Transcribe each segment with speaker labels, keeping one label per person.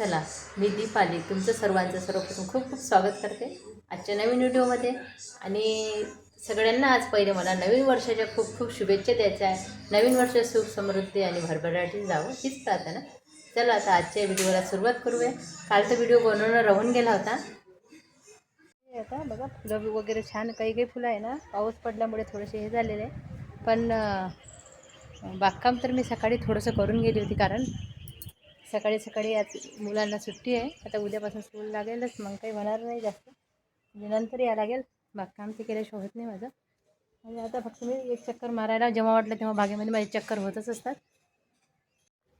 Speaker 1: चला मी दीपाली तुमचं सर्वांचं सर्वप्रथम खूप खूप स्वागत करते आजच्या नवीन व्हिडिओमध्ये. आणि सगळ्यांना आज पहिले मला नवीन वर्षाच्या खूप खूप शुभेच्छा द्यायच्या आहे नवीन वर्ष सुख समृद्धी आणि भरभराटी जावं हीच प्रार्थना. चला आता आजच्या व्हिडिओला सुरुवात करूया. कालचा व्हिडिओ बनवणं राहून गेला होता. आता बघा फुलं वगैरे छान काही काही फुलं आहे ना पाऊस पडल्यामुळे थोडेसे हे झालेले. आहे पण बागकाम तर मी सकाळी थोडंसं करून गेली होती कारण सकाळी सकाळी आज मुलांना सुट्टी आहे. आता उद्यापासून स्कूल लागेलच मग काही होणार नाही जास्त. म्हणजे नंतर या लागेल. बागकाम ते केल्याशिवाय होत नाही माझं. आणि आता फक्त मी एक चक्कर मारायला जेव्हा वाटलं तेव्हा बागेमध्ये माझे चक्कर होतच असतात.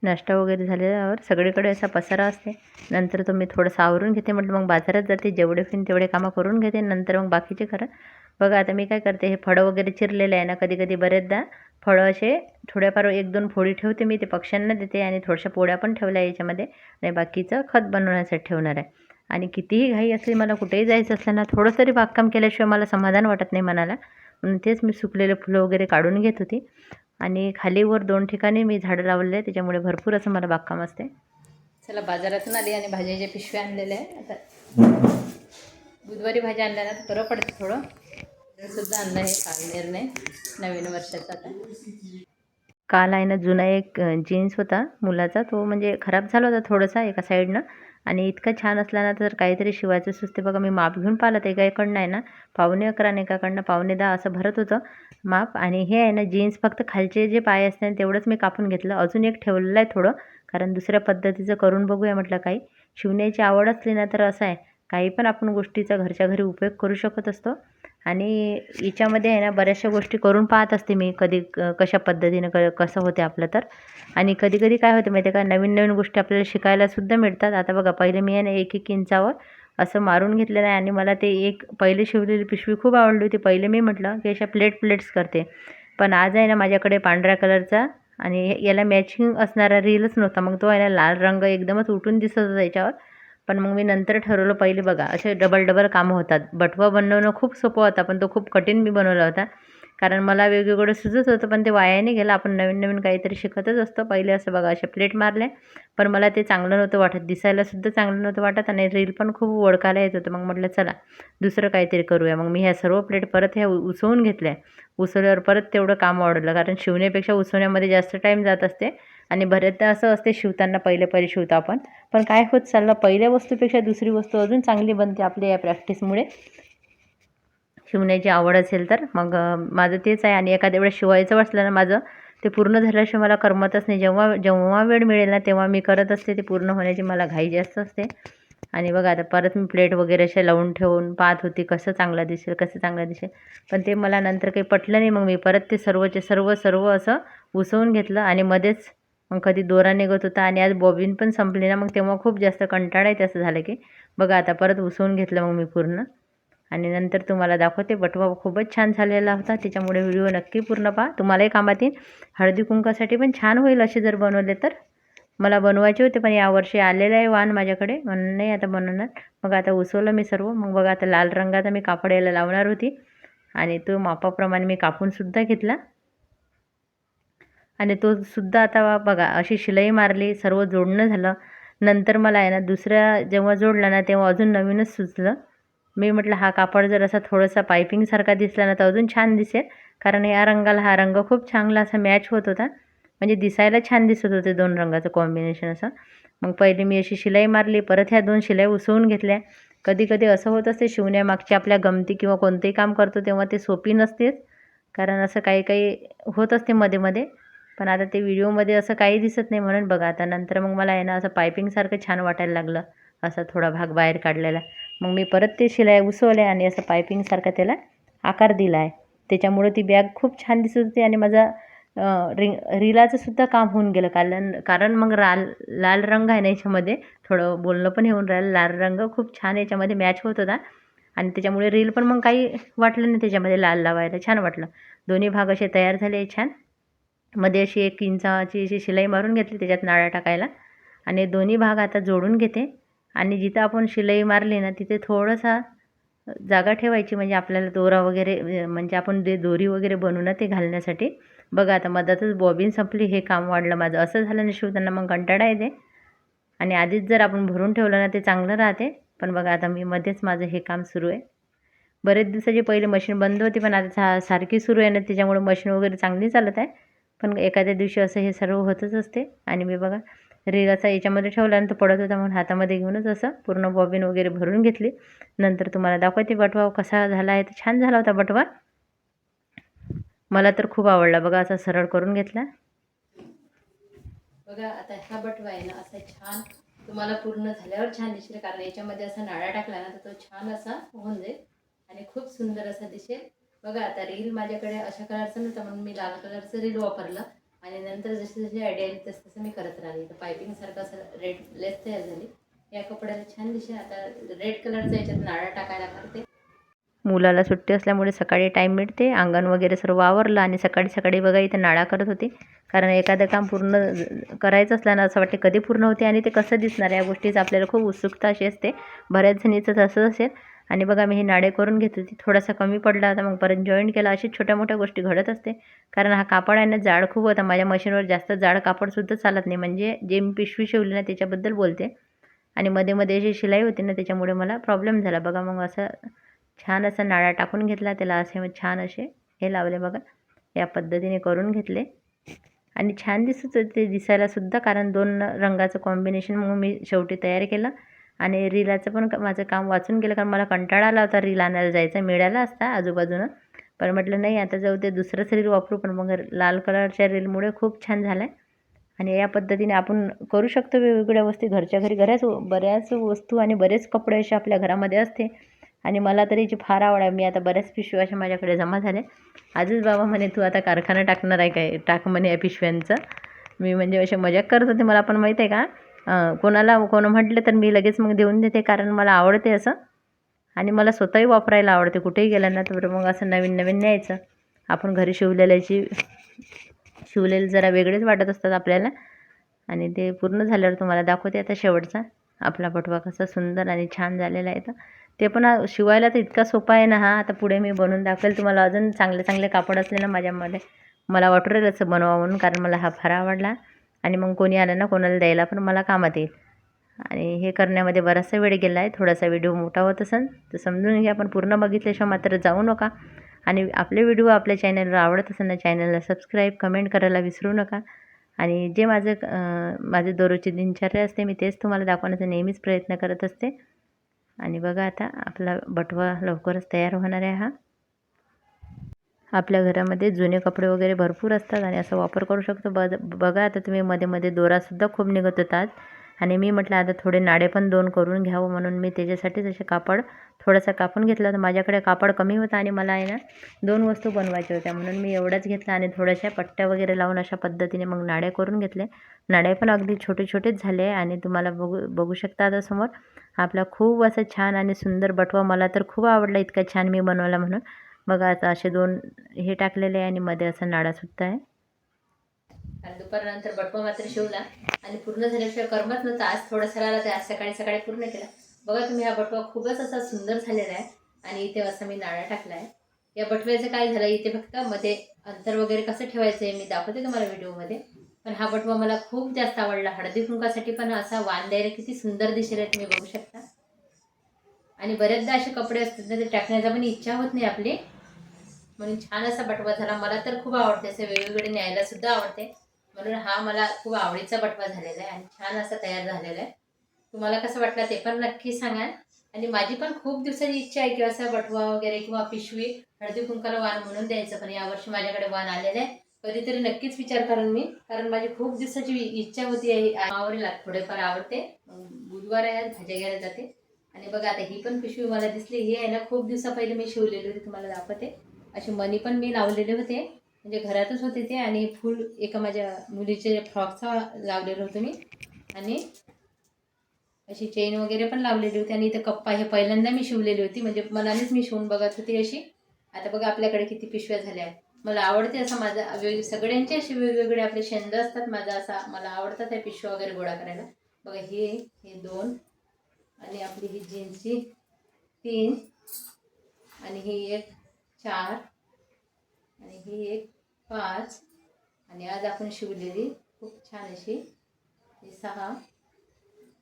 Speaker 1: नाश्ता वगैरे झाल्यावर सगळीकडे असा पसारा असते. नंतर तो मी थोडंसं आवरून घेते म्हटलं मग बाजारात जाते. जेवढे फिन तेवढे कामं करून घेते. नंतर मग बाकीचे खरं बघा आता मी काय करते हे फळं वगैरे चिरलेले आहे ना कधी कधी बरेचदा फळं असे थोड्याफार एक दोन फोडी ठेवते मी ते पक्ष्यांना देते आणि थोड्याशा पोळ्या पण ठेवल्या याच्यामध्ये आणि बाकीचं खत बनवण्यासाठी ठेवणार आहे. आणि कितीही घाई असली मला कुठेही जायचं असलं ना थोडं तरी बागकाम केल्याशिवाय मला समाधान वाटत नाही मनाला. म्हणून तेच मी सुकलेले फुलं वगैरे काढून घेत होती. आणि खालीवर दोन ठिकाणी मी झाडं लावलेले आहे त्याच्यामुळे भरपूर असं मला बागकाम असते. चला बाजारातून आली आणि भाज्याच्या पिशव्या आणलेल्या आहे आता बुधवारी भाज्या आणल्या ना बरं पडतं थोडं. सुद्धा आणलं आहे कालनेरने नवीन वर्षाचा आता काल आहे ना जुना एक जीन्स होता मुलाचा. तो म्हणजे खराब झाला होता थोडासा एका साईडनं आणि इतका छान असला ना तर काहीतरी शिवायचं सुचते बघा मी माप घेऊन पाहिलं तर एकाकडनं आहे ना पावणे अकरा आणि एकाकडनं पावणे दहा असं भरत होतं माप. आणि हे आहे ना जीन्स फक्त खालचे जे पाय असते ना तेवढंच मी कापून घेतलं. अजून एक ठेवलेलं आहे थोडं कारण दुसऱ्या पद्धतीचं करून बघूया म्हटलं काही. शिवण्याची आवड असली ना तर असं आहे. काही पण आपण गोष्टीचा घरच्या घरी उपयोग करू शकत असतो. आणि याच्यामध्ये आहे ना बऱ्याचशा गोष्टी करून पाहत असते मी कधी क- कशा पद्धतीनं क कसं होते आपलं तर. आणि कधी कधी काय होते माहिती आहे का नवीन नवीन गोष्टी आपल्याला शिकायलासुद्धा मिळतात. आता बघा पहिले मी आहे ना एक एक इंचावर असं मारून घेतलेलं आहे आणि मला ते एक पहिले शिवलेली पिशवी खूप आवडली होती. पहिले मी म्हटलं की अशा प्लेट प्लेट्स करते. पण आज आहे ना माझ्याकडे पांढऱ्या कलरचा आणि याला मॅचिंग असणारा रीलच नव्हता. मग तो आहे ना लाल रंग एकदमच उठून दिसत होता याच्यावर. पण मग मी नंतर ठरवलं पहिले बघा असे डबल डबल कामं होतात. बटवा बनवणं खूप सोपं होता पण तो खूप कठीण मी बनवला होता. कारण मला वेगवेगळं सुचत होतं पण ते वायाने गेलं. आपण नवीन नवीन काहीतरी शिकतच असतो. पहिले असं बघा असे प्लेट मारले पण मला ते चांगलं नव्हतं वाटत. दिसायलासुद्धा चांगलं नव्हतं वाटत आणि रील पण खूप ओळखायला येत होतं. मग म्हटलं चला दुसरं काहीतरी करूया. मग मी ह्या सर्व प्लेट परत ह्या उसवून घेतल्या. उसवल्यावर परत तेवढं काम वाढवलं. कारण शिवण्यापेक्षा उसवण्यामध्ये जास्त टाईम जात असते. आणि बऱ्याचदा असं असते शिवताना पहिले पहिले शिवतो आपण. पण काय होत चाललं पहिल्या वस्तूपेक्षा दुसरी वस्तू अजून चांगली बनते आपल्या या प्रॅक्टिसमुळे शिवण्याची आवड असेल तर मग माझं तेच आहे. आणि एखाद्या वेळेस शिवायचं वाटलं ना माझं ते पूर्ण झाल्याशिवाय मला करमतच नाही. जेव्हा जेव्हा वेळ मिळेल ना तेव्हा मी करत असते. ते पूर्ण होण्याची मला घाई जास्त असते. आणि बघा आता परत मी प्लेट वगैरे असे लावून ठेवून पाहत होती कसं चांगलं दिसेल कसं चांगलं दिसेल. पण ते मला नंतर काही पटलं नाही. मग मी परत ते सर्वचे सर्व सर्व असं उसवून घेतलं आणि मध्येच मग कधी दोरा निघत होता आणि आज बॉबिन पण संपली ना मग तेव्हा खूप जास्त कंटाळा येते असं झालं की बघा आता परत उसवून घेतलं मग मी पूर्ण. आणि नंतर तुम्हाला दाखवते बटवा खूपच छान झालेला होता त्याच्यामुळे व्हिडिओ नक्की पूर्ण पहा. तुम्हालाही कामात येईल हळदी कुंकासाठी पण छान होईल असे जर बनवले तर. मला बनवायचे होते पण यावर्षी आलेलं आहे वाण माझ्याकडे म्हणून नाही आता बनवणार. मग आता उसवलं मी सर्व मग बघा आता लाल रंगाचा मी कापड यायला लावणार होती. आणि तो मापाप्रमाणे मी कापूनसुद्धा घेतला. आणि तो सुद्धा आता बघा अशी शिलाई मारली सर्व जोडणं झालं. नंतर मला आहे ना दुसऱ्या जेव्हा जोडला ना तेव्हा अजून नवीनच सुचलं. मी म्हटलं हा कापड जर असा थोडासा पायपिंगसारखा दिसला ना तर अजून छान दिसेल. कारण या रंगाला हा रंग खूप चांगला असा मॅच होत होता. म्हणजे दिसायला छान दिसत होते दोन रंगाचं कॉम्बिनेशन असं. मग पहिले मी अशी शिलाई मारली परत ह्या दोन शिलाई उसवून घेतल्या. कधी कधी असं होत असते शिवण्यामागची आपल्या गमती किंवा कोणतेही काम करतो तेव्हा ते सोपी नसतेच. कारण असं काही काही होत असते मध्ये मध्ये पण आता ते व्हिडिओमध्ये असं काही दिसत नाही म्हणून बघा आता नंतर मग मला आहे ना असं पायपिंगसारखं छान वाटायला लागलं असा थोडा भाग बाहेर काढलेला. मग मी परत ते शिलाई उसवले आणि असं पायपिंगसारखा त्याला आकार दिला आहे त्याच्यामुळे ती बॅग खूप छान दिसत होती आणि माझा रिंग रिलाचंसुद्धा काम होऊन गेलं. कारण कारण मग लाल लाल रंग आहे ना याच्यामध्ये थोडं बोलणं पण येऊन राहिलं. लाल रंग खूप छान याच्यामध्ये मॅच होत होता. आणि त्याच्यामुळे रील पण मग काही वाटलं नाही त्याच्यामध्ये लाल लावायला. छान वाटलं. दोन्ही भाग असे तयार झाले छान. मध्ये अशी एक इंचाची अशी शिलाई मारून घेतली त्याच्यात नाळा टाकायला. आणि दोन्ही भाग आता जोडून घेते. आणि जिथं आपण शिलाई मारली ना तिथे थोडंसा जागा ठेवायची म्हणजे आपल्याला दोरा वगैरे म्हणजे आपण जे दोरी वगैरे बनवू ना ते घालण्यासाठी. बघा आता मधातच बॉबिन संपली हे काम वाढलं माझं. असं झालं ना शिवताना मग कंटाळा येते. आणि आधीच जर आपण भरून ठेवलं ना ते चांगलं राहते. पण बघा आता मी मध्येच माझं हे काम सुरू आहे. बरेच दिवसाची पहिले मशीन बंद होती पण आता सा सारखी सुरू आहे ना त्याच्यामुळे मशीन वगैरे चांगली चालत आहे. पण एखाद्या दिवशी असं हे सर्व होतच असते. आणि मी बघा रील असा याच्यामध्ये ठेवला आणि तो पडत होता म्हणून हातामध्ये घेऊनच असं पूर्ण बॉबिन वगैरे भरून घेतली. नंतर तुम्हाला दाखवते बटवा कसा झाला आहे तर छान झाला होता बटवा. मला तर खूप आवडला बघा असा सरळ करून घेतला. बघा आता हा बटवा आहे ना असा छान तुम्हाला पूर्ण झाल्यावर छान दिसेल. कारण याच्यामध्ये असा नाळा टाकला ना तर तो छान असा होऊन जाईल. आणि खूप सुंदर असा दिसेल. बघा आता रील माझ्याकडे अशा कलरचं नव्हतं म्हणून मी लाल कलरचं रील वापरलं. आणि नंतर जशी जशी आयडिया आली तसं तसं मी करत राहिली. तर पायपिंगसारखं असं रेड लेस तयार झाली. या कपड्याला छान दिसेल आता रेड कलरचा याच्यात नाळा टाकायला करते मुलाला सुट्टी असल्यामुळे सकाळी टाईम मिळते. अंगण वगैरे सर्व आवरलं आणि सकाळी सकाळी बघा इथे नाळा करत होते. कारण एखादं काम पूर्ण करायचं असलं ना असं वाटते कधी पूर्ण होते आणि ते कसं दिसणार या गोष्टीचं आपल्याला खूप उत्सुकता अशी असते. बऱ्याच जणीचं तसंच असेल. आणि बघा मी हे नाडे करून घेत होती. थोडासा कमी पडला होता मग परत जॉईंट केला. अशी छोट्या मोठ्या गोष्टी घडत असते. कारण हा कापड आहे ना जाड खूप होता. माझ्या मशीनवर जास्त जाड कापडसुद्धा चालत नाही. म्हणजे जे मी पिशवी शिवली ना त्याच्याबद्दल बोलते. आणि मध्ये मध्ये अशी शिलाई होती ना त्याच्यामुळे मला प्रॉब्लेम झाला. बघा मग असं छान असा नाळा टाकून घेतला. त्याला असे मग छान असे हे लावले बघा. या पद्धतीने करून घेतले. आणि छान दिसत होते दिसायलासुद्धा कारण दोन रंगाचं कॉम्बिनेशन मग मी शेवटी तयार केलं. आणि रिलाचं पण माझं काम वाचून गेलं कारण मला कंटाळा आला होता रील आणायला जायचा मिळाला असता आजूबाजूनं. पण म्हटलं नाही आता जाऊ ते दुसरंच रील वापरू. पण मग लाल कलरच्या रीलमुळे खूप छान झालं आहे आणि या पद्धतीने आपण करू शकतो वेगवेगळ्या वस्तू. घरच्या घरी बऱ्याच बऱ्याच वस्तू आणि बरेच कपडे असे आपल्या घरामध्ये असते. आणि मला तर याची फार आवड आहे मी आता बऱ्याच पिशव्या अशा माझ्याकडे जमा झाल्या. आजच बाबा म्हणे तू आता कारखाना टाकणार आहे काय? टाक म्हणे या पिशव्यांचं. मी म्हणजे असे मजाक करत होते मला पण माहीत आहे का? कोणाला कोण म्हटलं तर मी लगेच मग देऊन देते कारण मला आवडते असं. आणि मला स्वतःही वापरायला आवडते. कुठेही गेलं ना तर मग असं नवीन नवीन न्यायचं. आपण घरी शिवलेल्याची शिवलेले जरा वेगळेच वाटत असतात आपल्याला. आणि ते पूर्ण झाल्यावर तुम्हाला दाखवते आता शेवटचा. आपला बटवा कसा सुंदर आणि छान झालेला आहे तर ते पण शिवायला तर इतका सोपा आहे ना हा. आता पुढे मी बनवून दाखवेल. तुम्हाला अजून चांगले चांगले कापड असले ना माझ्यामध्ये मला वाटरेल असं बनवा म्हणून कारण मला हा फार आवडला. आणि मग कोणी आलं ना कोणाला द्यायला पण मला कामात येईल. आणि हे करण्यामध्ये बराचसा वेळ गेला आहे थोडासा व्हिडिओ मोठा होत असेल तर समजून घ्या पण पूर्ण बघितल्याशिवाय मात्र जाऊ नका. आणि आपले व्हिडिओ आपल्या चॅनलवर आवडत असेल ना चॅनलला सबस्क्राईब कमेंट करायला विसरू नका. आणि जे माझं माझे दररोजची दिनचर्या असते मी तेच तुम्हाला दाखवण्याचा नेहमीच प्रयत्न करत असते. आणि बघा आता आपला बटवा लवकरच तयार होणार आहे हा. आपल्या घरामध्ये जुने कपडे वगैरे भरपूर असतात आणि असा वापर करू शकतो. बघ बघा आता तुम्ही मध्ये मध्ये दोरासुद्धा खूप निघत होतात. आणि मी म्हटलं आता थोडे नाडे पण दोन करून घ्यावं म्हणून मी त्याच्यासाठीच असे कापड थोडासा कापून घेतला तर माझ्याकडे कापड कमी होता आणि मला आहे ना दोन वस्तू बनवायच्या होत्या. म्हणून मी एवढाच घेतला आणि थोड्याशा पट्ट्या वगैरे लावून अशा पद्धतीने मग नाड्या करून घेतले. नाड्या पण अगदी छोटे छोटेच झाले आणि तुम्हाला बघू बघू शकता आता समोर. आपला खूप असं छान आणि सुंदर बटवा मला तर खूप आवडला इतका छान मी बनवला म्हणून. बघा आता असे दोन हे टाकलेले आहे आणि मध्ये असा नाडासुद्धा आहे आणि दुपारनंतर बटवा मात्र शिवला आणि पूर्ण झाल्याशिवाय करमत नव्हतं. आज थोडं सराला ते आज सकाळी सकाळी पूर्ण केला. बघा तुम्ही हा बटवा खूपच असा सुंदर झालेला आहे आणि इथे असा मी नाळा टाकला आहे. या बटव्याचं काय झालं इथे फक्त मध्ये अंतर वगैरे कसं ठेवायचं आहे मी दाखवते तुम्हाला व्हिडिओमध्ये. पण हा बटवा मला खूप जास्त आवडला. हळदी कुंकासाठी पण असा वाण द्यायला किती सुंदर दिसेल तुम्ही बघू शकता. आणि बरेचदा असे कपडे असतात ना ते टाकण्याचा पण इच्छा होत नाही आपली. म्हणून छान असा बटवा झाला. मला तर खूप आवडते असं वेगवेगळे न्यायला सुद्धा आवडते. म्हणून हा मला खूप आवडीचा बटवा झालेला आहे आणि छान असा तयार झालेला आहे. तुम्हाला कसं वाटलं ते पण नक्की सांगा. आणि माझी पण खूप दिवसाची इच्छा आहे की असा बटवा वगैरे किंवा पिशवी हळदी कुंकाला वाण म्हणून द्यायचं पण यावर्षी माझ्याकडे वाण आलेलं आहे. कधीतरी नक्कीच विचार करेन मी कारण माझी खूप दिवसाची इच्छा होती आवडेल थोडेफार आवडते. बुधवार आहे भाज्या घ्यायला जाते. आणि बघा आता ही पण पिशवी मला दिसली. ही आहे ना खूप दिवसा पहिले मी शिवलेली होती तुम्हाला दाखवते. असे मनी पण मी लावलेले होते. म्हणजे घरातच होते ते आणि फुल एका माझ्या मुलीचे फ्रॉकचा लावलेलं होतं मी. आणि अशी चेन वगैरे पण लावलेली होती आणि इथं कप्पा हे पहिल्यांदा मी शिवलेली होती. म्हणजे मनानेच मी शिवून बघत होती अशी. आता बघा आपल्याकडे किती पिशव्या झाल्या आहेत. मला आवडते असा माझा वेग सगळ्यांचे असे वेगवेगळे आपले छंद असतात. माझा असा मला आवडतात त्या पिशव्या वगैरे गोळा करायला. बघा हे हे दोन. आणि आपली ही जीन्सची तीन. आणि ही एक. चार. आणि ही एक पाच. आणि आज आपण शिवलेली खूप छान अशी ही सहा.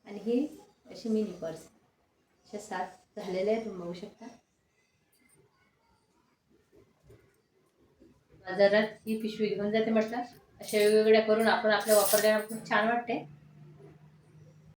Speaker 1: आणि ही अशी मिनी पर्स अशा सात झालेल्या आहेत तुम्ही बघू शकता. बाजारात ही पिशवी घेऊन जाते म्हटलं. अशा वेगवेगळ्या करून आपण आपल्या वापरल्याला खूप छान वाटते.